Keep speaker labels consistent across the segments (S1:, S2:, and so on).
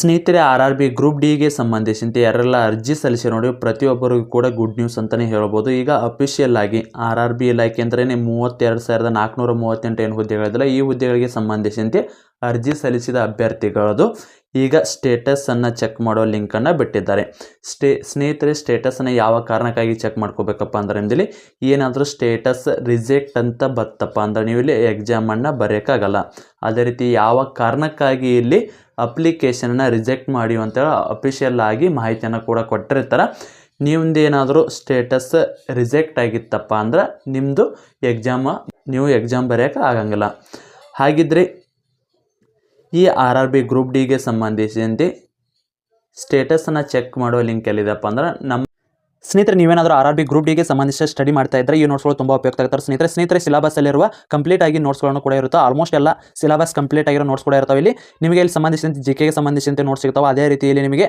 S1: ಸ್ನೇಹಿತರೆ, R R B group ಡಿಗೆ ಸಂಬಂಧಿಸಿದಂತೆ ಯಾರೆಲ್ಲ ಅರ್ಜಿ ಸಲ್ಲಿಸಿ ನೋಡಿ ಪ್ರತಿಯೊಬ್ಬರಿಗೂ ಕೂಡ ಗುಡ್ ನ್ಯೂಸ್ ಅಂತಲೇ ಹೇಳ್ಬೋದು. ಈಗ ಅಫಿಷಿಯಲ್ ಆಗಿ ಆರ್ ಆರ್ ಬಿ ಇಲಾಖೆ ಅಂದ್ರೆ ಮೂವತ್ತೆರಡು ಸಾವಿರದ ನಾಲ್ಕುನೂರ ಮೂವತ್ತೆಂಟು ಏನು ಹುದ್ದೆಗಳಿದಲ್ಲ ಈ ಹುದ್ದೆಗಳಿಗೆ ಸಂಬಂಧಿಸಿದಂತೆ ಅರ್ಜಿ ಸಲ್ಲಿಸಿದ ಅಭ್ಯರ್ಥಿಗಳದು. ಈಗ ಸ್ಟೇಟಸನ್ನು ಚೆಕ್ ಮಾಡೋ ಲಿಂಕನ್ನು ಬಿಟ್ಟಿದ್ದಾರೆ. ಸ್ಟೇ, ಸ್ನೇಹಿತರೆ, ಸ್ಟೇಟಸನ್ನು ಯಾವ ಕಾರಣಕ್ಕಾಗಿ ಚೆಕ್ ಮಾಡ್ಕೋಬೇಕಪ್ಪ ಅಂದ್ರೆ ನಿಮ್ದಿಲ್ಲಿ ಏನಾದರೂ ಸ್ಟೇಟಸ್ ರಿಜೆಕ್ಟ್ ಅಂತ ಬತ್ತಪ್ಪ ಅಂದ್ರೆ ನೀವು ಇಲ್ಲಿ ಎಕ್ಸಾಮನ್ನು ಬರೆಯೋಕ್ಕಾಗಲ್ಲ. ಅದೇ ರೀತಿ ಯಾವ ಕಾರಣಕ್ಕಾಗಿ ಇಲ್ಲಿ ಅಪ್ಲಿಕೇಶನನ್ನು ರಿಜೆಕ್ಟ್ ಮಾಡಿ ಅಂತೇಳಿ ಅಫಿಷಿಯಲ್ ಆಗಿ ಮಾಹಿತಿಯನ್ನು ಕೂಡ ಕೊಟ್ಟಿರ್ತಾರೆ. ನಿಮ್ಮದೇನಾದರೂ ಸ್ಟೇಟಸ್ ರಿಜೆಕ್ಟ್ ಆಗಿತ್ತಪ್ಪ ಅಂದ್ರೆ ನಿಮ್ಮದು ಎಕ್ಸಾಮ ನೀವು ಎಕ್ಸಾಮ್ ಬರೆಯೋಕೆ ಆಗಂಗಿಲ್ಲ. ಹಾಗಿದ್ರೆ ಈ ಆರ್ ಆರ್ ಬಿ ಗ್ರೂಪ್ ಡಿಗೆ ಸಂಬಂಧಿಸಿದಂತೆ ಸ್ಟೇಟಸನ್ನು ಚೆಕ್ ಮಾಡೋ ಲಿಂಕ್ ಎಲ್ಲಿದೆಪ್ಪ ಅಂದ್ರೆ ನಮ್ಮ
S2: ಸ್ನೇಹಿತರೆ, ನೀವೇನಾದರೂ ಆರ್ ಆರ್ ಬಿ ಗ್ರೂಪ್ ಡಿಗೆ ಸಂಬಂಧಿಸಿದ ಸ್ಟಡಿ ಮಾಡ್ತಾ ಇದ್ದರೆ ಈ ನೋಟ್ಸ್ಗಳು ತುಂಬ ಉಪಯುಕ್ತ ಆಗ್ತಾರೆ. ಸ್ನೇಹಿತರೆ ಸ್ನೇಹಿತರೆ ಸಿಲಬಸಲ್ಲಿರುವ ಕಂಪ್ಲೀಟ್ ಆಗಿ ನೋಟ್ಸ್ಗಳನ್ನು ಕೂಡ ಇರುತ್ತೆ. ಆಲ್ಮೋಸ್ಟ್ ಎಲ್ಲ ಸಿಲಬಸ್ ಕಂಪ್ಲೀಟ್ ಆಗಿರೋ ನೋಟ್ಸ್ ಕೂಡ ಇರ್ತಾವೆ. ಇಲ್ಲಿ ನಿಮಗೆ ಇಲ್ಲಿ ಸಂಬಂಧಿಸಿದಂತೆ ಜಿ ಕೆಗೆ ಸಂಬಂಧಿಸಿದಂತೆ ನೋಟ್ಸ್ ಸಿಗ್ತಾವೆ. ಅದೇ ರೀತಿಯಲ್ಲಿ ನಿಮಗೆ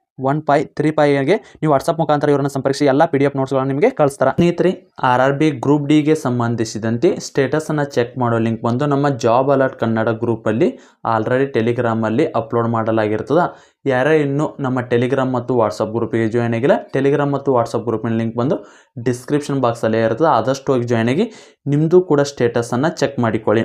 S2: one five three ಫೈಗೆ ನೀವು ವಾಟ್ಸಪ್ ಮುಖಾಂತರ ಇವರನ್ನು ಸಂಪರ್ಕಿಸಿ, ಎಲ್ಲ ಪಿ ಡಿ ಎಫ್ ನೋಟ್ಸ್ಗಳನ್ನು ನಿಮಗೆ ಕಳಿಸ್ತಾರೆ.
S1: ಸ್ನೇಹಿತರೆ ಆರ್ ಆರ್ ಬಿ ಗ್ರೂಪ್ ಡಿಗೆ ಸಂಬಂಧಿಸಿದಂತೆ ಸ್ಟೇಟಸನ್ನು ಚೆಕ್ ಮಾಡೋ ಲಿಂಕ್ ಬಂದು ನಮ್ಮ ಜಾಬ್ ಅಲರ್ಟ್ ಕನ್ನಡ ಗ್ರೂಪಲ್ಲಿ ಆಲ್ರೆಡಿ ಟೆಲಿಗ್ರಾಮಲ್ಲಿ ಅಪ್ಲೋಡ್ ಮಾಡಲಾಗಿರ್ತದೆ. ಯಾರೇ ಇನ್ನೂ ನಮ್ಮ ಟೆಲಿಗ್ರಾಮ್ ಮತ್ತು ವಾಟ್ಸಪ್ ಗ್ರೂಪಿಗೆ ಜಾಯ್ನ್ ಆಗಿಲ್ಲ ಟೆಲಿಗ್ರಾಮ್ ಮತ್ತು ವಾಟ್ಸಪ್ ಗ್ರೂಪಿನ ಲಿಂಕ್ ಬಂದು ಡಿಸ್ಕ್ರಿಪ್ಷನ್ ಬಾಕ್ಸಲ್ಲೇ ಇರ್ತದೆ, ಆದಷ್ಟು ಹೋಗಿ ಜಾಯ್ನ್ ಆಗಿ ನಿಮ್ಮದು ಕೂಡ ಸ್ಟೇಟಸನ್ನು ಚೆಕ್ ಮಾಡಿಕೊಳ್ಳಿ.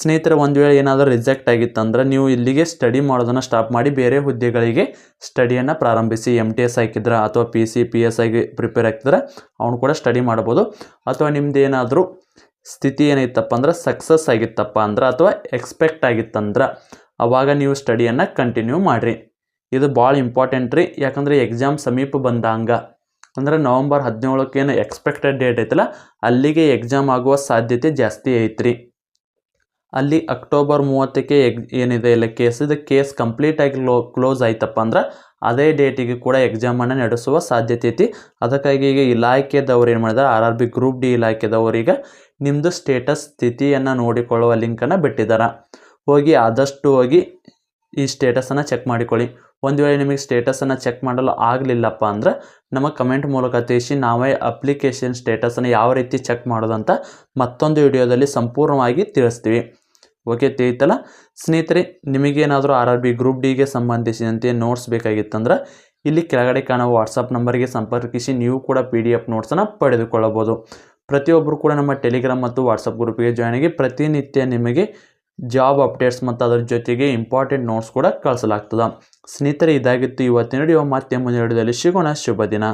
S1: ಸ್ನೇಹಿತರೆ, ಒಂದು ವೇಳೆ ಏನಾದರೂ ರಿಜೆಕ್ಟ್ ಆಗಿತ್ತಂದ್ರೆ ನೀವು ಇಲ್ಲಿಗೆ ಸ್ಟಡಿ ಮಾಡೋದನ್ನು ಸ್ಟಾಪ್ ಮಾಡಿ, ಬೇರೆ ಹುದ್ದೆಗಳಿಗೆ ಸ್ಟಡಿಯನ್ನು ಪ್ರಾರಂಭಿಸಿ ಎಂ ಟಿ ಎಸ್ ಹಾಕಿದ್ರೆ ಅಥವಾ ಪಿ ಸಿ ಪಿ ಎಸ್ ಆಗಿ ಪ್ರಿಪೇರ್ ಆಗ್ತಿದ್ರೆ ಅವನು ಕೂಡ ಸ್ಟಡಿ ಮಾಡ್ಬೋದು. ಅಥವಾ ನಿಮ್ದು ಏನಾದರೂ ಸ್ಥಿತಿ ಏನೈತಪ್ಪ ಅಂದ್ರೆ ಸಕ್ಸಸ್ ಆಗಿತ್ತಪ್ಪ ಅಂದ್ರೆ ಅಥವಾ ಎಕ್ಸ್ಪೆಕ್ಟ್ ಆಗಿತ್ತಂದ್ರೆ ಅವಾಗ ನೀವು ಸ್ಟಡಿಯನ್ನು ಕಂಟಿನ್ಯೂ ಮಾಡಿರಿ. ಇದು ಭಾಳ ಇಂಪಾರ್ಟೆಂಟ್ ರೀ. ಯಾಕಂದರೆ ಎಕ್ಸಾಮ್ ಸಮೀಪ ಬಂದಂಗ ಅಂದರೆ ನವಂಬರ್ ಹದಿನೇಳಕ್ಕೇನು ಎಕ್ಸ್ಪೆಕ್ಟೆಡ್ ಡೇಟ್ ಐತಲ್ಲ ಅಲ್ಲಿಗೆ ಎಕ್ಸಾಮ್ ಆಗುವ ಸಾಧ್ಯತೆ ಜಾಸ್ತಿ ಐತ್ರಿ. ಅಲ್ಲಿ ಅಕ್ಟೋಬರ್ ಮೂವತ್ತಕ್ಕೆ ಎಗ್ ಏನಿದೆ, ಇಲ್ಲ ಕೇಸ್ ಇದು ಕೇಸ್ ಕಂಪ್ಲೀಟಾಗಿ ಕ್ಲೋ ಕ್ಲೋಸ್ ಆಯ್ತಪ್ಪ ಅಂದ್ರೆ ಅದೇ ಡೇಟಿಗೆ ಕೂಡ ಎಕ್ಸಾಮನ್ನು ನಡೆಸುವ ಸಾಧ್ಯತೆ ಐತಿ. ಅದಕ್ಕಾಗಿ ಈಗ ಇಲಾಖೆದವ್ರು ಏನು ಮಾಡಿದ್ದಾರೆ R R B group D ಇಲಾಖೆದವರಿಗೆ ನಿಮ್ಮದು ಸ್ಟೇಟಸ್ ಸ್ಥಿತಿಯನ್ನು ನೋಡಿಕೊಳ್ಳುವ ಲಿಂಕನ್ನು ಬಿಟ್ಟಿದ್ದಾರೆ ಹೋಗಿ ಆದಷ್ಟು ಹೋಗಿ ಈ ಸ್ಟೇಟಸನ್ನು ಚೆಕ್ ಮಾಡಿಕೊಳ್ಳಿ. ಒಂದು ವೇಳೆ ನಿಮಗೆ ಸ್ಟೇಟಸನ್ನು ಚೆಕ್ ಮಾಡಲು ಆಗಲಿಲ್ಲಪ್ಪ ಅಂದ್ರೆ ನಮ್ಮ ಕಮೆಂಟ್ ಮೂಲಕ ತಿಳಿಸಿ, ನಾವೇ ಅಪ್ಲಿಕೇಶನ್ ಸ್ಟೇಟಸನ್ನು ಯಾವ ರೀತಿ ಚೆಕ್ ಮಾಡೋದಂತ ಮತ್ತೊಂದು ವಿಡಿಯೋದಲ್ಲಿ ಸಂಪೂರ್ಣವಾಗಿ ತಿಳಿಸ್ತೀವಿ. ಓಕೆ ತಿಳಿತಲ್ಲ ಸ್ನೇಹಿತರೆ, ನಿಮಗೇನಾದರೂ ಆರ್ ಆರ್ ಬಿ ಗ್ರೂಪ್ ಡಿಗೆ ಸಂಬಂಧಿಸಿದಂತೆ ನೋಟ್ಸ್ ಬೇಕಾಗಿತ್ತಂದ್ರೆ ಇಲ್ಲಿ ಕೆಳಗಡೆ ಕಾಣುವ ವಾಟ್ಸಪ್ ನಂಬರ್ಗೆ ಸಂಪರ್ಕಿಸಿ ನೀವು ಕೂಡ ಪಿ ಡಿ ಎಫ್ ನೋಟ್ಸನ್ನು ಪಡೆದುಕೊಳ್ಳಬಹುದು. ಪ್ರತಿಯೊಬ್ಬರು ಕೂಡ ನಮ್ಮ ಟೆಲಿಗ್ರಾಮ್ ಮತ್ತು ವಾಟ್ಸಪ್ ಗ್ರೂಪಿಗೆ ಜಾಯ್ನ್ ಆಗಿ ಪ್ರತಿನಿತ್ಯ ನಿಮಗೆ ಜಾಬ್ ಅಪ್ಡೇಟ್ಸ್ ಮತ್ತು ಅದರ ಜೊತೆಗೆ ಇಂಪಾರ್ಟೆಂಟ್ ನೋಟ್ಸ್ ಕೂಡ ಕಳಿಸಲಾಗ್ತದೆ. ಸ್ನೇಹಿತರೆ, ಇದಾಗಿತ್ತು ಇವತ್ತಿನ ವಿಡಿಯೋ. ಮತ್ತೆ ಮುಂದಿನ ವಿಡಿಯೋದಲ್ಲಿ ಸಿಗೋಣ. ಶುಭ ದಿನ.